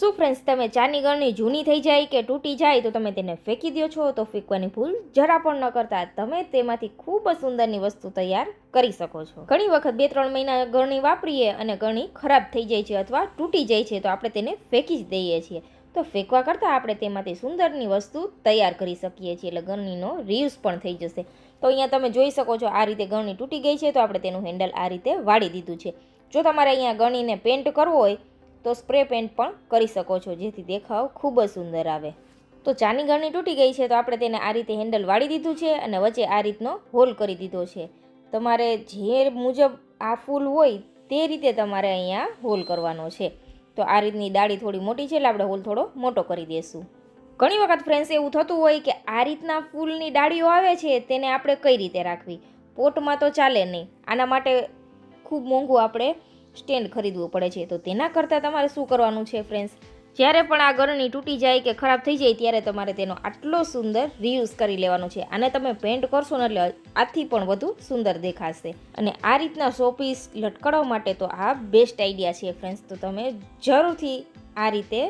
શું ફ્રેન્ડ્સ તમે ચાની ગળણી જૂની થઈ જાય કે તૂટી જાય તો તમે તેને ફેંકી દો છો? તો ફેંકવાની ભૂલ જરા પણ ન કરતા તમે તેમાંથી ખૂબ જ સુંદરની વસ્તુ તૈયાર કરી શકો છો. ઘણી વખત બે ત્રણ મહિના ગળણી વાપરીએ અને ગળણી ખરાબ થઈ જાય છે અથવા તૂટી જાય છે તો આપણે તેને ફેંકી જ દઈએ છીએ. તો ફેંકવા કરતાં આપણે તેમાંથી સુંદરની વસ્તુ તૈયાર કરી શકીએ છીએ. એટલે ગળણીનો રિયુઝ પણ થઈ જશે. તો અહીંયા તમે જોઈ શકો છો આ રીતે ગળણી તૂટી ગઈ છે તો આપણે તેનું હેન્ડલ આ રીતે વાળી દીધું છે. જો તમારે અહીંયા ગળણીને પેન્ટ કરવો હોય તો સ્પ્રે પેન્ટ પણ કરી શકો છો, જેથી દેખાવ ખૂબ જ સુંદર આવે. તો ચાની ગળણી તૂટી ગઈ છે, તો આપણે તેને આ રીતે હેન્ડલ વાળી દીધું છે અને વચ્ચે આ રીતનો હોલ કરી દીધો છે. તમારે જે મુજબ આ ફૂલ હોય તે રીતે તમારે અહીંયા હોલ કરવાનો છે. તો આ રીતની ડાળી થોડી મોટી છે, એટલે આપણે હોલ થોડો મોટો કરી દઈશું ઘણી વખત ફ્રેન્ડ્સ એવું થતું હોય કે આ રીતના ફૂલની ડાળીઓ આવે છે, તેને આપણે કઈ રીતે રાખવી? પોટમાં તો ચાલે નહીં. આના માટે ખૂબ મોંઘું આપણે સ્ટેન્ડ ખરીદવું પડે છે. તો તેના કરતાં તમારે શું કરવાનું છે ફ્રેન્ડ્સ જ્યારે પણ આ ગરણી તૂટી જાય કે ખરાબ થઈ જાય, ત્યારે તમારે તેનો આટલો સુંદર રીયુઝ કરી લેવાનો છે. આને તમે પેન્ટ કરશો ને એટલે આથી પણ વધુ સુંદર દેખાશે. અને આ રીતના શોપીસ લટકાવવા માટે તો આ બેસ્ટ આઈડિયા છે ફ્રેન્ડ્સ તો તમે જરૂરથી આ રીતે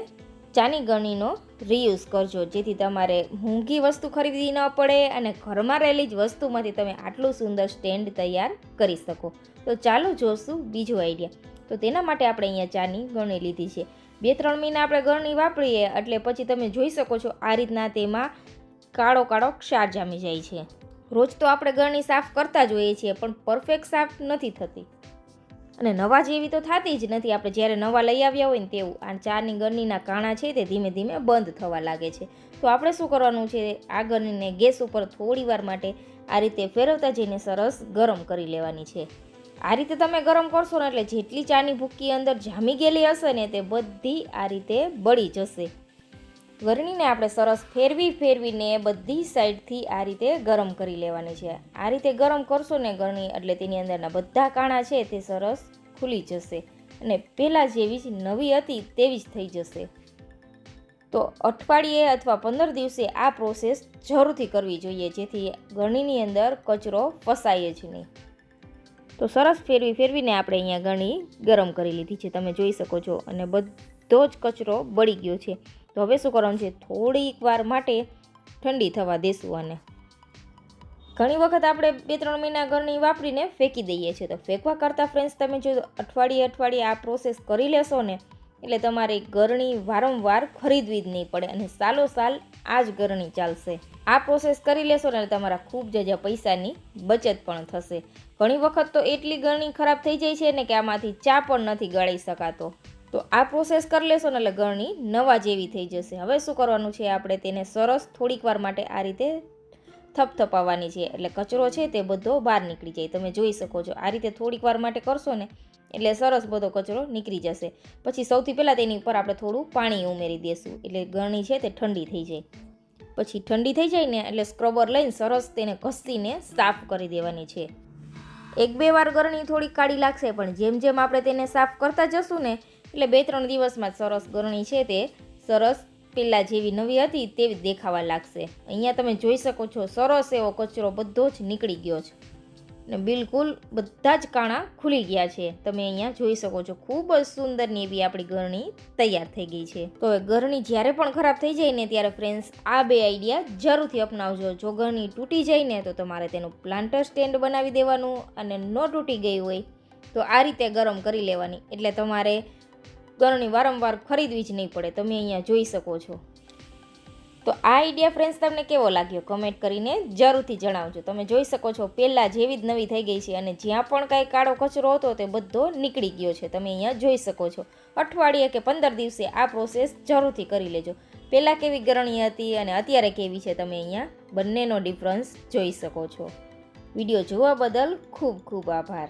ચાની ગણીનો રીયુઝ કરજો. જેથી તમારે મોંઘી વસ્તુ ખરીદવી ન પડે અને ઘરમાં રહેલી જ વસ્તુમાંથી તમે આટલું સુંદર સ્ટેન્ડ તૈયાર કરી શકો. તો ચાલો જોશું બીજો આઈડિયા તો તેના માટે આપણે અહીંયા ચાની ગણી લીધી છે. બે ત્રણ મહિના આપણે ગરણી વાપરીએ, એટલે પછી તમે જોઈ શકો છો આ રીતના તેમાં કાળો કાળો ક્ષાર જામી જાય છે. રોજ તો આપણે ગરણી સાફ કરતા જ હોઈએ છીએ, પણ પરફેક્ટ સાફ નથી થતી. અને નવા જેવી તો થતી જ નથી. આપણે જ્યારે નવા લઈ આવ્યા હોય ને તેવું, આ ચાની ગરણીના કાણા છે તે ધીમે ધીમે બંધ થવા લાગે છે. તો આપણે શું કરવાનું છે? આ ગરણીને ગેસ ઉપર થોડીવાર માટે આ રીતે ફેરવતા જઈને સરસ ગરમ કરી લેવાની છે. આ રીતે તમે ગરમ કરશો ને એટલે જેટલી ચાની ભૂક્કી અંદર જામી ગયેલી હશે ને તે બધી આ રીતે બળી જશે. ગરણીને આપણે સરસ ફેરવી ફેરવીને બધી સાઈડથી આ રીતે ગરમ કરી લેવાની છે. આ રીતે ગરમ કરશો ને ગરણી એટલે તેની અંદરના બધા કાણા છે તે સરસ ખુલી જશે અને પહેલાં જેવી જ નવી હતી તેવી જ થઈ જશે. તો અઠવાડિયે અથવા પંદર દિવસે આ પ્રોસેસ જરૂરથી કરવી જોઈએ, જેથી ગરણીની અંદર કચરો ફસાય જ નહીં. તો સરસ ફેરવી ફેરવીને આપણે અહીંયા ગરણી ગરમ કરી લીધી છે. તમે જોઈ શકો છો અને બધો જ કચરો બળી ગયો છે. તો હવે શું કરવાનું છે? થોડીક વાર માટે ઠંડી થવા દેશું આને. ઘણી વખત આપણે બે ત્રણ મહિના ગરણી વાપરીને ફેંકી દઈએ છીએ. તો ફેંકવા કરતાં ફ્રેન્ડ્સ તમે જો અઠવાડિયે અઠવાડિયે આ પ્રોસેસ કરી લેશો ને, એટલે તમારે ગરણી વારંવાર ખરીદવી જ નહીં પડે અને સાલો સાલ આ જ ગરણી ચાલશે. આ પ્રોસેસ કરી લેશો ને તમારા ખૂબ જજા પૈસાની બચત પણ થશે. ઘણી વખત તો એટલી ગરણી ખરાબ થઈ જાય છે ને કે આમાંથી ચા પણ નથી ગળાઈ શકાતો. તો આ પ્રોસેસ કરી લેશો ને એટલે ગરણી નવા જેવી થઈ જશે. હવે શું કરવાનું છે? આપણે તેને સરસ થોડીક વાર માટે આ રીતે થપથપાવવાની છે. એટલે કચરો છે તે બધો બહાર નીકળી જાય. તમે જોઈ શકો છો. આ રીતે થોડીક વાર માટે કરશો ને એટલે સરસ બધો કચરો નીકળી જશે. પછી સૌથી પહેલાં તેની ઉપર આપણે થોડું પાણી ઉમેરી દઈશું એટલે ગરણી છે તે ઠંડી થઈ જાય. પછી ઠંડી થઈ જાય ને એટલે સ્ક્રબર લઈને સરસ તેને ઘસીને સાફ કરી દેવાની છે. એક બે વાર ગરણી થોડી કાળી લાગશે, પણ જેમ જેમ આપણે તેને સાફ કરતા જશું ને, એટલે બે ત્રણ દિવસમાં સરસ ગરણી છે તે, સરસ પહેલાં જેવી નવી હતી તેવી દેખાવા લાગશે. અહીંયા તમે જોઈ શકો છો, સરસ એવો કચરો બધો જ નીકળી ગયો છે. ને બિલકુલ બધા જ કાણા ખુલી ગયા છે. તમે અહીંયા જોઈ શકો છો, ખૂબ જ સુંદરની એવી આપણી ગરણી તૈયાર થઈ ગઈ છે. તો હવે ગરણી જ્યારે પણ ખરાબ થઈ જાય ને ત્યારે ફ્રેન્ડ્સ આ બે આઈડિયા જરૂરથી અપનાવજો. જો ગરણી તૂટી જાય ને તો તમારે તેનું પ્લાન્ટર સ્ટેન્ડ બનાવી દેવાનું અને ન તૂટી ગઈ હોય તો આ રીતે ગરમ કરી લેવાની. એટલે તમારે ગરણી વારંવાર ખરીદવી જ નહીં પડે. તમે અહીંયા જોઈ શકો છો. તો આ આઈડિયા ફ્રેન્ડ્સ તમને કેવો લાગ્યો? કમેન્ટ કરીને જરૂરથી જણાવજો. તમે જોઈ શકો છો પહેલાં જેવી જ નવી થઈ ગઈ છે અને જ્યાં પણ કાંઈ કાળો કચરો હતો તે બધો નીકળી ગયો છે. તમે અહીંયા જોઈ શકો છો. અઠવાડિયે કે પંદર દિવસે આ પ્રોસેસ જરૂરથી કરી લેજો. પહેલાં કેવી ગરણી હતી અને અત્યારે કેવી છે, તમે અહીંયા બંનેનો ડિફરન્સ જોઈ શકો છો. વીડિયો જોવા બદલ ખૂબ ખૂબ આભાર.